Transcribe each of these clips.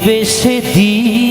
দিবে সেদিন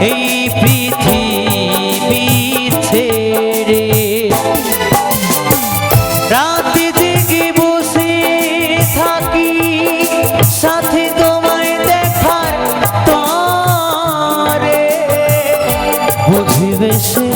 এই পৃথিবী ছেড়ে রাতে জেগে বসে থাকি সাথে তোমায় দেখার তরে। বুঝবে সে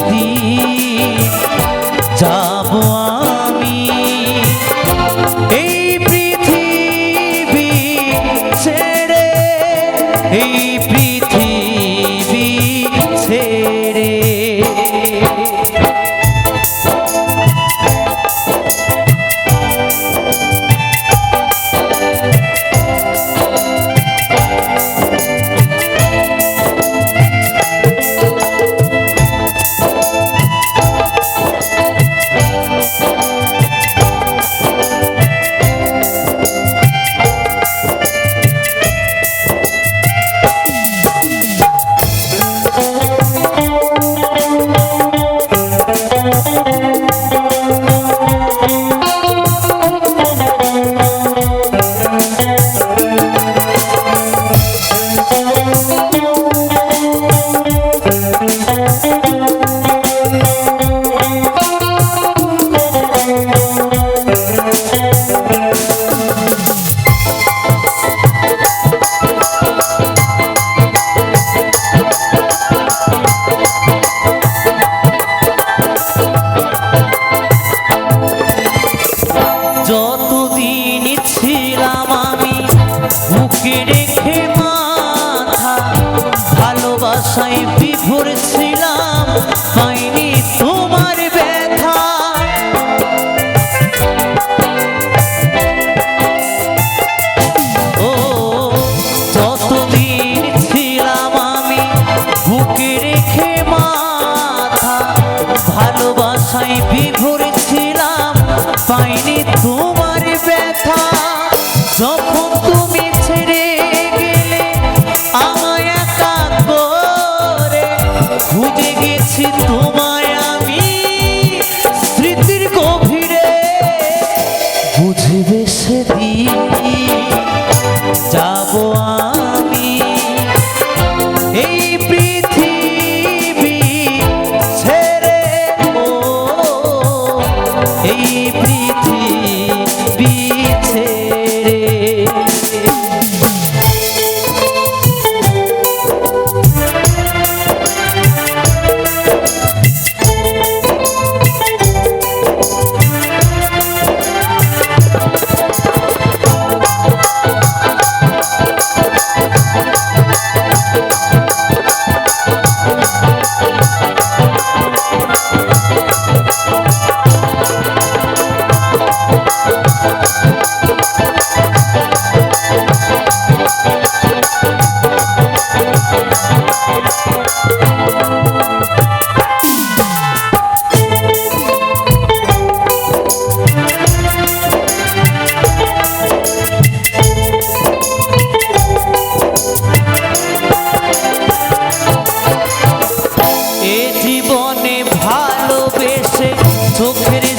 સુખ ફેરી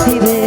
See did.